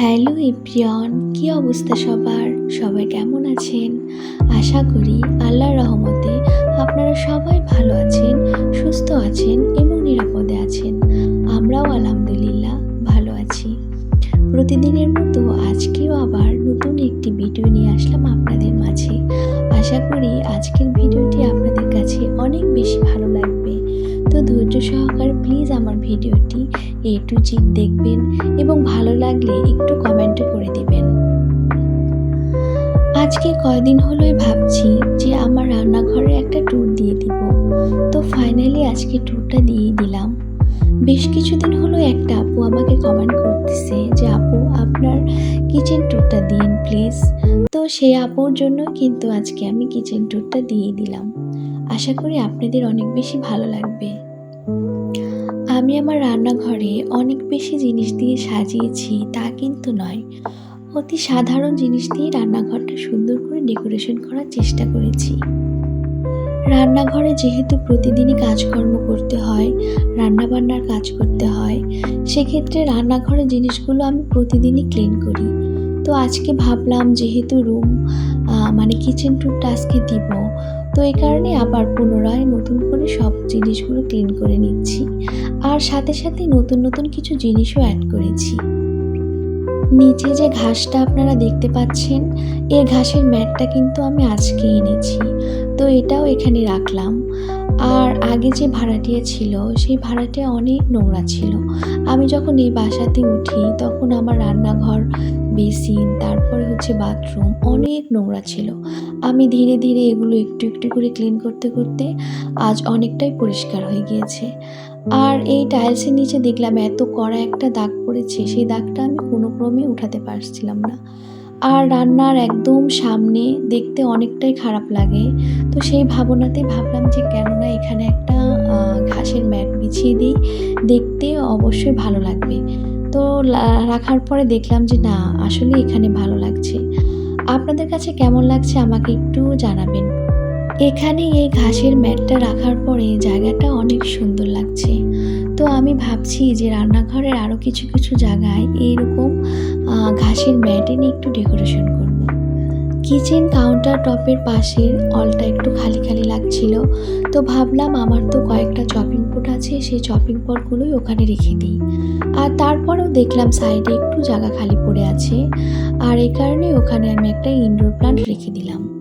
ইপ্রিয়ন কি অবস্থা সবার? সবাই কেমন আছেন? আশা করি আল্লাহর রহমতে আপনারা সবাই ভালো আছেন, সুস্থ আছেন এবং নিরাপদে আছেন। আমরাও আলহামদুলিল্লাহ ভালো আছি। প্রতিদিনের মতো আজকেও আবার নতুন একটি ভিডিও নিয়ে আসলাম আপনাদের মাঝে। আশা করি আজকের ভিডিওটি আপনাদের কাছে অনেক বেশি ভালো লাগবে। তো ধৈর্য সহকারে প্লিজ আমার ভিডিওটি এ টু জিট দেখবেন এবং ভালো লাগলে একটু কমেন্টও করে দিবেন। আজকে কয়দিন হলোই ভাবছি যে আমার রান্নাঘরে একটা ট্যুর দিয়ে দিব। তো ফাইনালি আজকে ট্যুরটা দিয়ে দিলাম। বেশ কিছুদিন হলো একটা আপু আমাকে কমেন্ট করতেছে যে, আপু, আপনার কিচেন ট্যুরটা দিন প্লিজ তো সেই আপুর জন্য কিন্তু আজকে আমি কিচেন ট্যুরটা দিয়ে দিলাম। আশা করি আপনাদের অনেক বেশি ভালো লাগবে। আমি আমার রান্নাঘরে অনেক বেশি জিনিস দিয়ে সাজিয়েছি তা কিন্তু নয়। অতি সাধারণ জিনিস দিয়ে রান্নাঘরটা সুন্দর করে ডেকোরেশন করার চেষ্টা করেছি। রান্নাঘরে যেহেতু প্রতিদিনই কাজকর্ম করতে হয়, রান্নাবান্নার কাজ করতে হয়, সেক্ষেত্রে রান্নাঘরের জিনিসগুলো আমি প্রতিদিনই ক্লিন করি। তো আজকে ভাবলাম যেহেতু রুম মানে কিচেন টুরটা আজকে দিব তো এই কারণে আবার পুনরায় নতুন করে সব জিনিসগুলো ক্লিন করে নিচ্ছি। আর সাথে সাথে নতুন নতুন কিছু জিনিসও অ্যাড করেছি। নিচে যে ঘাসটা আপনারা দেখতে পাচ্ছেন এই ঘাসের ম্যাটটা কিন্তু আমি আজকে এনেছি। তো এটাও এখানে রাখলাম। আর আগে যে ভাড়াটিয়া ছিল, সেই ভাড়াটিয়া অনেক নোংরা ছিল। আমি যখন এই বাসাতে উঠি, তখন আমার রান্নাঘর, বেসিন, তারপরে হচ্ছে বাথরুম অনেক নোংরা ছিল। আমি ধীরে ধীরে এগুলো একটু একটু করে ক্লিন করতে করতে আজ অনেকটাই পরিষ্কার হয়ে গিয়েছে। আর এই টাইলসের নিচে দেখলাম এত কড়া একটা দাগ পড়েছে, সেই দাগটা আমি কোনো ক্রমে উঠাতে পারছিলাম না। আর রান্নার একদম সামনে দেখতে অনেকটাই খারাপ লাগে। তো সেই ভাবনাতে ভাবলাম যে কেননা এখানে একটা ঘাসের ম্যাট বিছিয়ে দিই, দেখতে অবশ্যই ভালো লাগবে। তো রাখার পরে দেখলাম যে না, আসলে এখানে ভালো লাগছে। আপনাদের কাছে কেমন লাগছে আমাকে একটু জানাবেন। এখানে এই ঘাসের ম্যাটটা রাখার পরে জায়গাটা অনেক সুন্দর লাগছে। তো আমি ভাবছি যে রান্নাঘরের আরও কিছু কিছু জায়গায় এইরকম ঘাসের ম্যাট নিয়ে একটু ডেকোরেশন করব। কিচেন কাউন্টার টপের পাশের অলটা একটু খালি খালি লাগছিল। তো ভাবলাম আমার তো কয়েকটা চপিং পট আছে, সেই চপিং পটগুলোই ওখানে রেখে দিই। আর তারপরেও দেখলাম সাইডে একটু জায়গা খালি পড়ে আছে। আর এই কারণে ওখানে আমি একটা ইনডোর প্লান্ট রেখে দিলাম।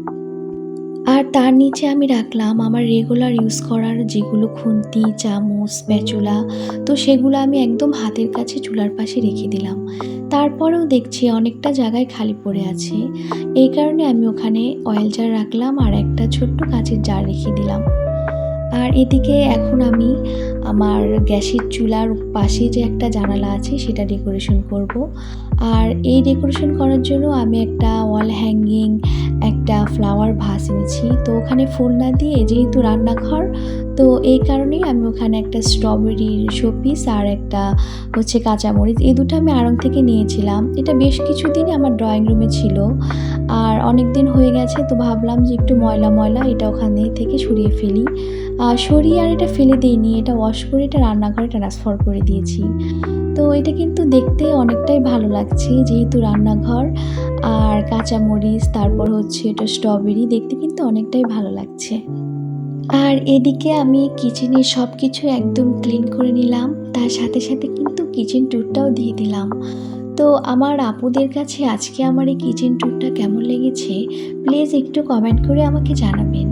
আর তার নিচে আমি রাখলাম আমার রেগুলার ইউজ করার যেগুলো খুন্তি, চামচ প্যাচুলা তো সেগুলো আমি একদম হাতের কাছে চুলার পাশে রেখে দিলাম। তারপরেও দেখছি অনেকটা জায়গায় খালি পড়ে আছে। এই কারণে আমি ওখানে অয়েল জার রাখলাম আর একটা ছোট্ট কাঁচের জার রেখে দিলাম। আর এদিকে এখন আমি আমার গ্যাসের চুলার পাশে যে একটা জানালা আছে, সেটা ডেকোরেশন করব। আর এই ডেকোরেশন করার জন্য আমি একটা ওয়াল হ্যাঙ্গিং একটা ফ্লাওয়ার ভাস এনেছি। তো ওখানে ফুল না দিয়ে যেহেতু রান্নাঘর, তো এই কারণেই আমি ওখানে একটা স্ট্রবেরির শোপিস আর একটা হচ্ছে কাঁচামরিচ, এই দুটো আমি আড়ং থেকে নিয়েছিলাম। এটা বেশ কিছুদিনই আমার ড্রয়িং রুমে ছিল। আর অনেক দিন হয়ে গেছে, তো ভাবলাম যে একটু ময়লা ময়লা এটা ওখানে থেকে সরিয়ে ফেলি। সরিয়ে আর এটা ফেলে দিইনি, এটা ওয়াশ করে এটা রান্নাঘরে ট্রান্সফার করে দিয়েছি। তো এটা কিন্তু দেখতে অনেকটাই ভালো লাগছে, যেহেতু রান্নাঘর আর কাঁচামরিচ, তারপর হচ্ছে এটা স্ট্রবেরি দেখতে কিন্তু অনেকটাই ভালো লাগছে। আর এদিকে আমি কিচেনে সব কিছু একদম ক্লিন করে নিলাম, তার সাথে সাথে কিন্তু কিচেন ট্যুরটাও দিয়ে দিলাম। তো আমার আপুদের কাছে আজকে আমার এই কিচেন ট্যুরটা কেমন লেগেছে প্লিজ একটু কমেন্ট করে আমাকে জানাবেন।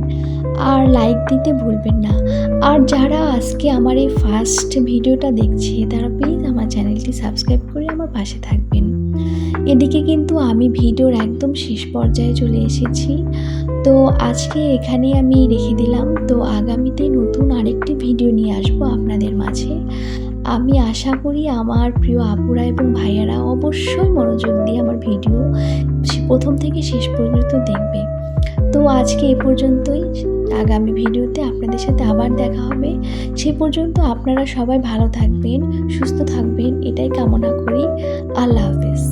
আর লাইক দিতে ভুলবেন না। আর যারা আজকে আমার এই ফার্স্ট ভিডিওটা দেখছে, তারা প্লিজ আমার চ্যানেলটি সাবস্ক্রাইব করে আমার পাশে থাকবেন। এদিকে কিন্তু আমি ভিডিওর একদম শেষ পর্যায়ে চলে এসেছি। তো আজকে এখানে আমি রেখে দিলাম। তো আগামীতে নতুন আরেকটি ভিডিও নিয়ে আসব আপনাদের মাঝে। আমি আশা করি আমার প্রিয় আপুরা এবং ভাইয়ারা অবশ্যই মনোযোগ দিয়ে আমার ভিডিও প্রথম থেকে শেষ পর্যন্ত দেখবে। তো আজকে এ পর্যন্তই। আগামী ভিডিওতে আপনাদের সাথে আবার দেখা হবে। সে পর্যন্ত আপনারা সবাই ভালো থাকবেন, সুস্থ থাকবেন। এটাই কামনা করি। আল্লাহ হাফেজ।